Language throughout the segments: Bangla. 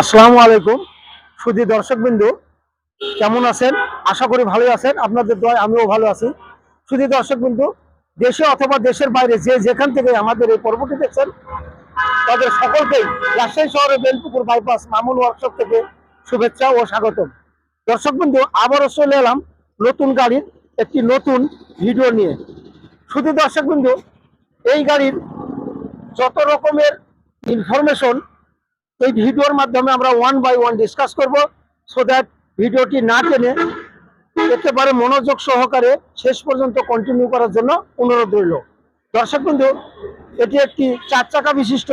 আসসালামু আলাইকুম। সুধী দর্শকবৃন্দু, কেমন আছেন? আশা করি ভালোই আছেন। আপনাদের দয় আমিও ভালো আছি। সুধী দর্শকবৃন্দু, দেশে অথবা দেশের বাইরে যে যেখান থেকে আমাদের এই পর্বটি দেখছেন, তাদের সকলকেই রাজশাহী শহরের বেলপুকুর বাইপাস মামুন ওয়ার্কশপ থেকে শুভেচ্ছা ও স্বাগতম। দর্শকবৃন্দু, আবারও চলে এলাম নতুন গাড়ির একটি নতুন ভিডিও নিয়ে। শুধু দর্শকবৃন্দু, এই গাড়ির যত রকমের ইনফরমেশন এই ভিডিওর মাধ্যমে আমরা ওয়ান বাই ওয়ান ডিসকাস করব সো দ্যাট ভিডিওটি না টেনে একেবারে মনোযোগ সহকারে শেষ পর্যন্ত কন্টিনিউ করার জন্য অনুরোধ রইল। দর্শক বিন্দু এটি একটি চার চাকা বিশিষ্ট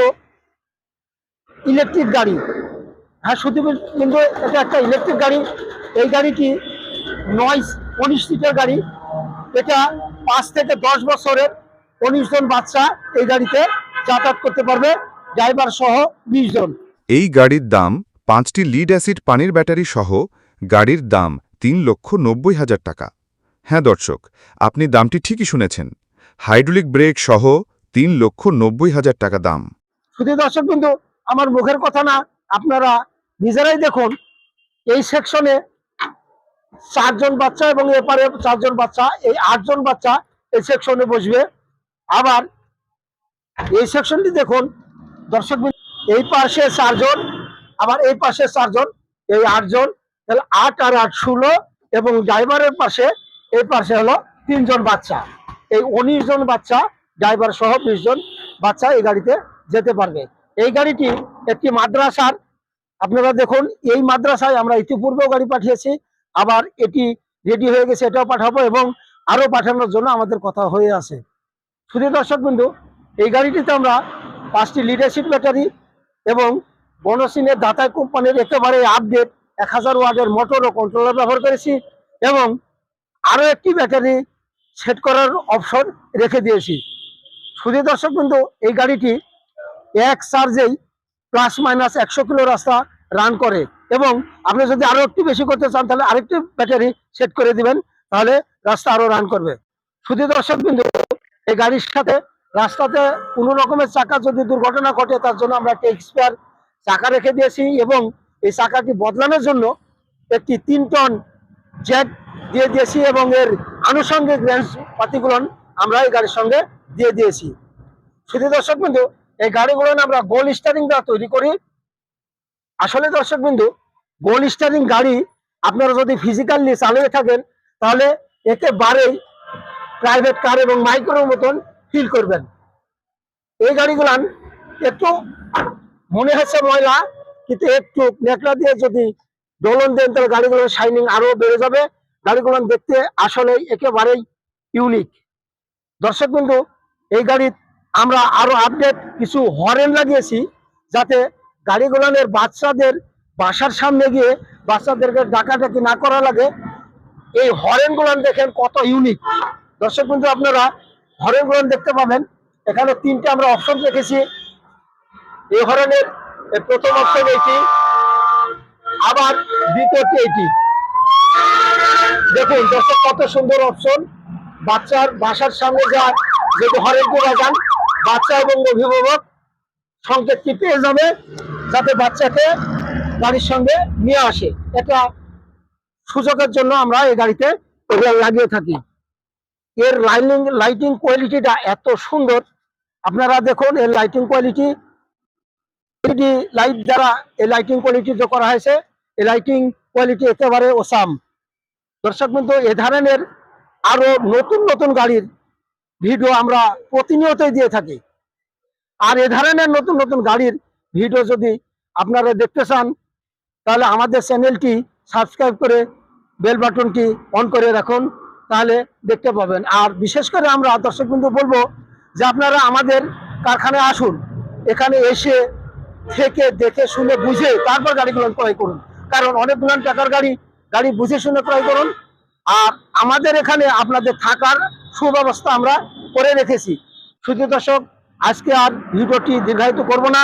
ইলেকট্রিক গাড়ি। হ্যাঁ শুধু কিন্তু এটা একটা ইলেকট্রিক গাড়ি। এই গাড়িটি নয় উনিশ সিটের গাড়ি। এটা পাঁচ থেকে দশ বছরের উনিশ জন বাচ্চা এই গাড়িতে যাতায়াত করতে পারবে। ড্রাইভার সহ বিশ জন। এই গাড়ির দাম পাঁচটি লিড অ্যাসিড পানির ব্যাটারি সহ গাড়ির দাম তিন লক্ষ নব্বই হাজার টাকা। হ্যাঁ দর্শক, আপনি দামটি ঠিকই শুনেছেন। হাইড্রোলিক ব্রেক সহ তিন লক্ষ নব্বই হাজার টাকা দাম। শুধু দর্শক কিন্তু আমার মুখের কথা না, আপনারা নিজেরাই দেখুন, এই সেকশনে চারজন বাচ্চা এবং এপারে চারজন বাচ্চা, এই আটজন বাচ্চা এই সেকশনে বসবে। আবার এই সেকশনটি দেখুন, দর্শক এই পাশে চারজন, আবার এই পাশে চারজন, এই আটজন, তাহলে আট আর আট ষোলো, এবং ড্রাইভারের পাশে, এই পাশে হলো তিনজন বাচ্চা। এই উনিশ জন বাচ্চা, ড্রাইভার সহ বিশ জন বাচ্চা এই গাড়িতে যেতে পারবে। এই গাড়িটি একটি মাদ্রাসার, আপনারা দেখুন, এই মাদ্রাসায় আমরা ইতিপূর্বেও গাড়ি পাঠিয়েছি, আবার এটি রেডি হয়ে গেছে, এটাও পাঠাবো, এবং আরও পাঠানোর জন্য আমাদের কথা হয়ে আছে। শুধু দর্শক বিন্দু, এই গাড়িটিতে আমরা পাঁচটি লিডারশিপ ব্যাটারি এবং বনসিনের দাতাই কোম্পানির একেবারে আপডেট এক হাজার ওয়ার্ডের মোটর ও কন্ট্রোলার ব্যবহার করেছি এবং আরও একটি ব্যাটারি সেট করার অপশন রেখে দিয়েছি। শুধু দর্শক বিন্দু, এই গাড়িটি এক চার্জেই প্লাস মাইনাস একশো কিলো রাস্তা রান করে এবং আপনি যদি আরও একটু বেশি করতে চান, তাহলে আরেকটি ব্যাটারি সেট করে দিবেন, তাহলে রাস্তা আরও রান করবে। শুধু দর্শক বিন্দু, এই গাড়ির সাথে রাস্তাতে কোনো রকমের চাকা যদি দুর্ঘটনা ঘটে, তার জন্য আমরা একটা এক্সপায়ার চাকা রেখে দিয়েছি এবং এই চাকাটি বদলানোর জন্য একটি তিন টন জ্যাক দিয়ে দিয়েছি এবং এর আনুষঙ্গিক রেঞ্জ পাতিগুলো আমরা এই গাড়ির সঙ্গে দিয়ে দিয়েছি। শুধু দর্শক বিন্দু, এই গাড়িগুলো আমরা গোল স্টারিং দ্বারা তৈরি করি। আসলে দর্শক বিন্দু, গোল স্টারিং গাড়ি আপনারা যদি ফিজিক্যালি চালিয়ে থাকেন, তাহলে একেবারেই প্রাইভেট কার এবং মাইক্রোর মতন ফিল করবেন। এই গাড়িগুলান একটু মনে হচ্ছে ময়লা, কিন্তু একটু নেকড়া দিয়ে যদি দোলন দেন, তাহলে গাড়িগুলোর শাইনিং আরও বেড়ে যাবে। গাড়িগুলো দেখতে আসলে একেবারেই ইউনিক দর্শক বিন্দু এই গাড়ির আমরা আরও আপডেট কিছু হরেন লাগিয়েছি, যাতে গাড়িগুলানের বাচ্চাদের বাসার সামনে গিয়ে বাচ্চাদেরকে ডাকাডাকি না করা লাগে। এই হরেনগুলান দেখেন কত ইউনিক দর্শক বিন্দু আপনারা হরেন গুলান দেখতে পাবেন। এখানে তিনটে আমরা অপশন রেখেছি। এই হরেনের এই প্রথম অপশন এটি, আবার দ্বিতীয়টি এটি। দেখুন, দর্শক, কত সুন্দর অপশন বাচ্চার বাসার সামনে যা, যদি হরেনটি বাজান বাচ্চা এবং অভিভাবক সংকেতটি পেয়ে যাবে, যাতে বাচ্চাকে গাড়ির সঙ্গে নিয়ে আসে। এটা সুযোগের জন্য আমরা এই গাড়িতে লাগিয়ে থাকি। এর লাইটিং লাইটিং কোয়ালিটিটা এত সুন্দর। আপনারা দেখুন, এর লাইটিং কোয়ালিটি এলইডি লাইট দ্বারা এই লাইটিং কোয়ালিটি যে করা হয়েছে এই লাইটিং কোয়ালিটি একেবারে ওসাম দর্শক কিন্তু এ ধরনের আরও নতুন নতুন গাড়ির ভিডিও আমরা প্রতিনিয়তই দিয়ে থাকি। আর এ ধরনের নতুন নতুন গাড়ির ভিডিও যদি আপনারা দেখতে চান, তাহলে আমাদের চ্যানেলটি সাবস্ক্রাইব করে বেল বাটনটি অন করে রাখুন। তাহলে দেখতে পাবেন। আর বিশেষ করে আমরা দর্শক বিন্দু বলব যে আপনারা আমাদের কারখানায় আসুন, এখানে এসে থেকে দেখে শুনে বুঝে তারপর গাড়িগুলো ক্রয় করুন। কারণ অনেকগুলো টাকার গাড়ি গাড়ি বুঝে শুনে ক্রয় করুন। আর আমাদের এখানে আপনাদের থাকার সুব্যবস্থা আমরা করে রেখেছি। শুধু দর্শক, আজকে আর ভিডিওটি দীর্ঘায়িত করব না।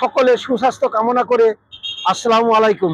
সকলে সুস্বাস্থ্য কামনা করে আসসালামু আলাইকুম।